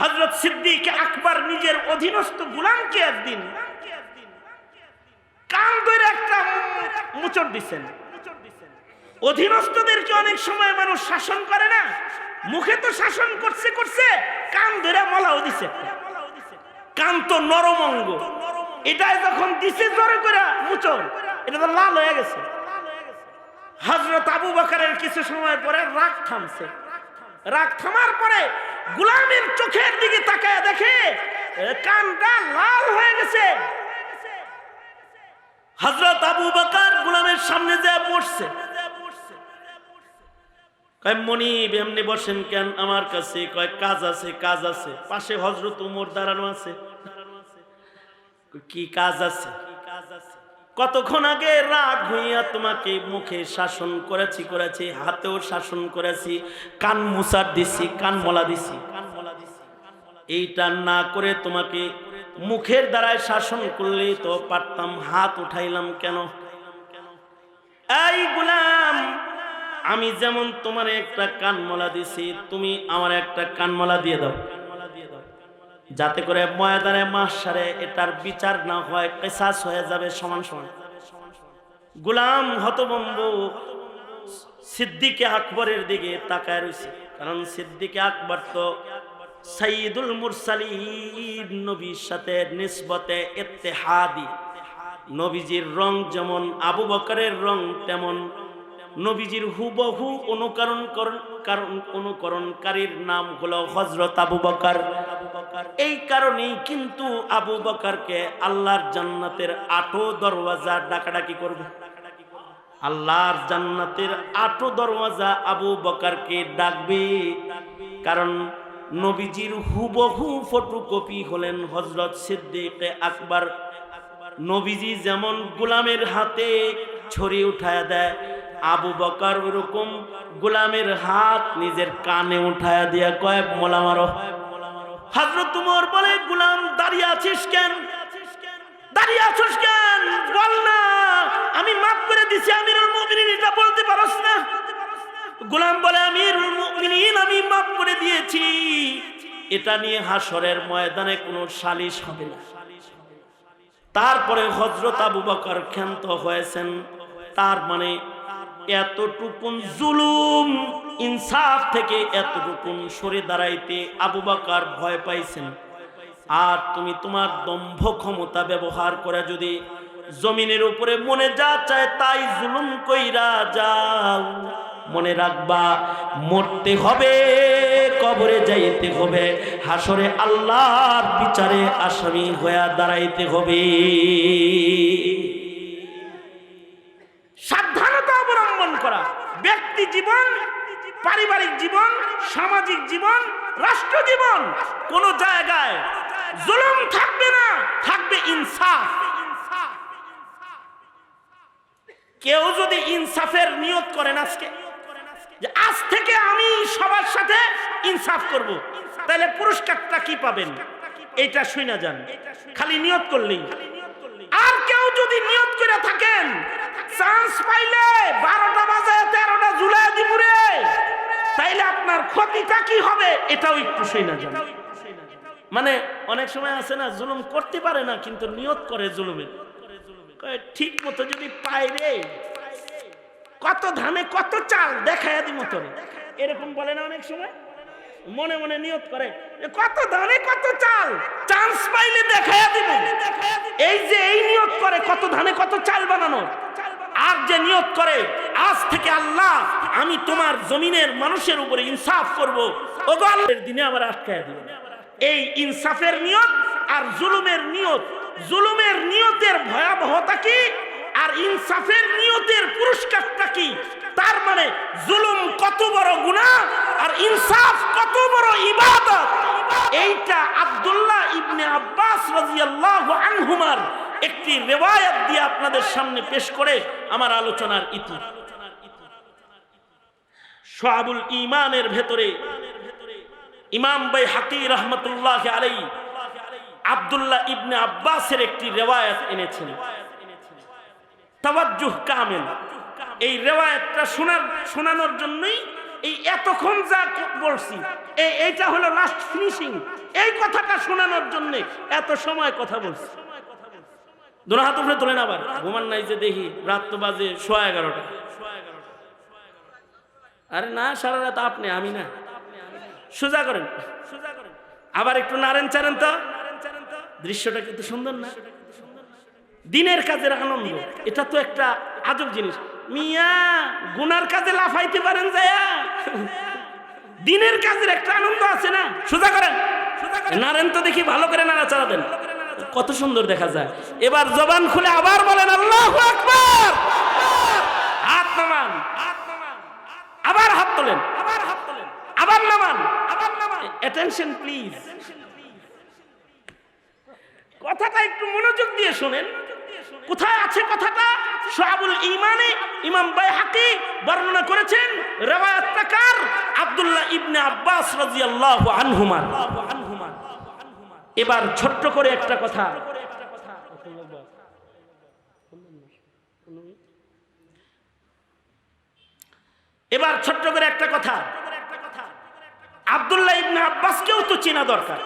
হজরত সিদ্দিক আকবর নিজের অধীনস্থ গুলামকে একদিন কান ধরে একটা মুচর দিছেন। অধীনস্থদেরকে অনেক সময় মানুষ শাসন করে না। মুখে তো শাসন করছে করছে, কান ধরে মলাও দিছে। কান তো নরম অঙ্গ। এটাই যখন দিছে জোরে করে মুচর এটা তো লাল হয়ে গেছে। হজরত আবু বকরের কিছু সময় পরে রাগ থামছে। রাগ থামার পরে গুলামের চোখের দিকে তাকায় দেখে কানটা লাল হয়ে গেছে। হজরত আবু বকর গুলামের সামনে যে বসছে। কেন? আমার কাছে কাজ আছে কাজ আছে। পাশে হজরত উমর দাঁড়ানো আছে। কি কাজ আছে? কতক্ষণ আগে রাগ হইয়া তোমাকে মুখে শাসন করেছি করেছি, হাতেও শাসন করেছি, কান মুসার দিছি, কান মলা দিছি। এইটা না করে তোমাকে মুখের দ্বারায় শাসন করলে তো পারতাম, হাত উঠাইলাম কেন? এই গুলাম, আমি যেমন তোমার একটা কানমলা দিছি, তুমি আমার একটা কানমলা দিয়ে দাও। যাতে করে ময়দানে মাসারে এটার বিচার না হয়, কেসাস হয়ে যাবে সমান সমান। গুলাম হতবম্ব সিদ্দিকে আকবরের দিকে তাকায় রয়েছে কারণ সিদ্দিকে আকবর তো সাইদুল মুরসালিন নবীর সাথে নিসবতে ইত্তেহাদি। নবীজির রং যেমন আবু বকরের রং, তেমন নবীজির হুবহু অনুকরণ করণ কারণ অনুকরণকারীর নাম হলো হজরত আবু বকর। এই কারণেই কিন্তু আবু বকরকে আল্লাহর জান্নাতের আটো দরওয়াজা ডাকাডাকি করবে। আল্লাহর জান্নাতের আটো দরওয়াজা আবু বকরকে ডাকবে। কারণ নবীজির হুবহু ফটোকপি হলেন হজরত সিদ্দিক আকবর। নবীজি যেমন গোলামের হাতে ছড়ি উঠায় দেয়, আবু বকর ওরকম গোলামের হাত নিজের কানে উঠায় দিয়া কয়েক মোলা মারো হাজরত তোমার বলে, গোলাম, দাঁড়িয়ে আছিস কেন? দাঁড়িয়ে আছিস কেন? বল না, আমি মাফ করে দিছি, আমিরুল মুমিনিন, এটা বলতে পারস না। গোলাম বলে, আমিরুল মুমিনিন, আমি মাফ করে দিয়েছি। এটা নিয়ে হাসরের ময়দানে কোনো সালিশ হবে না। তারপরে হজরত আবু বকর ক্ষান্ত হয়েছেন। তার মানে এতটুকুন জুলুম ইনসাফ থেকে এতটুকুন সরে দাঁড়াইতে আবু বাকার ভয় পাইছেন। আর তুমি তোমার দম্ভ ক্ষমতা ব্যবহার করে যদি জমিনের উপরে মনে যা চায় তাই জুলুম কইরা যাও। মনে রাখবা, মরতে হবে, কবরে যাইতে হবে, হাসরে আল্লাহর বিচারে আসামি হইয়া দাঁড়াইতে হবে। সাবধানতা অবলম্বন করা, ব্যক্তি জীবন পারিবারিক জীবন, সামাজিক জীবন, রাষ্ট্র জীবন, কোন জায়গায় জুলুম থাকবে না, থাকবে ইনসাফ। কেউ যদি ইনসাফের নিয়ত করেন আজকে, যে আজ থেকে আমি সবার সাথে ইনসাফ করব, তাহলে পুরস্কারটা কি পাবেন? এটা শুনে যান। খালি নিয়ত করলেই। আর কেউ যদি নিয়ত করে থাকেন চান্স পাইলে বারোটা বাজায় তেরোটা জুলাই দিবুরে। তাইলে আপনার ক্ষতিটা কি হবে এটাও একটু শুনে যান মানে অনেক সময় আছে না, জুলুম করতে পারে না, কিন্তু নিয়ত করে জুলুমের ঠিক মতো যদি পাই রে, কত ধানে কত চাল দেখায় দি মতো এরকম বলে না অনেক সময়? মনে মনে নিয়ত করে কত ধানে কত চাল, চান্স পাইলে দেখায় দিব এই যে এই নিয়ত করে, কত ধানে কত চাল বানানো আর যে নিয়ত করে, আজ থেকে আল্লাহ, আমি তোমার জমিনের মানুষের উপরে ইনসাফ করব। ওগো আল্লাহর দিনে আবার আটকায় দিব এই ইনসাফের নিয়ত আর জুলুমের নিয়ত, জুলুমের নিয়তের ভয়াবহতা কি? আর ইনসাফের নিয়তের পুরস্কারটা কি? তার মানে জুলুম কত বড় গুনাহ আর ইনসাফ কত বড় ইবাদত। এইটা আব্দুল্লাহ ইবনে আব্বাস রাদিয়াল্লাহু আনহুমার একটি রেওয়ায়াত দিয়ে আপনাদের সামনে পেশ করে আমার আলোচনার ইতি। সোহাবুল ইমানের ভেতরে ইমাম বাই হাকি রহমতুল্লাহ আলাই আব্দুল্লাহ ইবনে আব্বাসের একটি রেওয়ায়াত এনেছেন। তাওয়াজ্জুহ কামেল এই রেওয়ায়াতটা শোনার শোনানোর জন্যই এই এতক্ষণ যা বলছি এই এইটা হলো লাস্ট ফিনিশিং এই কথাটা শোনানোর জন্য এত সময় কথা বলছি। দোনো হাত উপরে তোলেন আবার। ঘুমান নাই যে দেখি, রাত তো বাজে সোয়া এগারোটা। আরে না, সারা রাত আপনি, আমি না। সোজা করেন। সোজা করেন আবার একটু নারেন চারেন তো। দৃশ্যটা কিন্তু সুন্দর না? দিনের কাজের আনন্দ, এটা তো একটা আজব জিনিস। মিয়া, গুনার কাজে লাফাইতে পারেন যায়া। দিনের কাজের একটা আনন্দ আছে না? সোজা করেন। নারেন তো দেখি, ভালো করে নাড়াচাড়া দেন। কত সুন্দর দেখা যায়। এবার জবান খুলে আবার বলেন, আল্লাহ হাত নামান আবার হাত তোলেন, আবার হাত তোলেন, আবার নামান আবার নামান। অ্যাটেনশন প্লিজ কথাটা একটু মনোযোগ দিয়ে শোনেন। কোথায় আছে কথাটা? সোহাবুল ইমানে ইমাম বাইহাকি বর্ণনা করেছেন রেওয়ায়াতকার আব্দুল্লাহ ইবনে আব্বাস রাদিয়াল্লাহু আনহুমা এবার ছোট্ট করে একটা কথা। এবার ছোট্ট করে একটা কথা। আব্দুল্লাহ ইবনে আব্বাসকেও তো চেনা দরকার।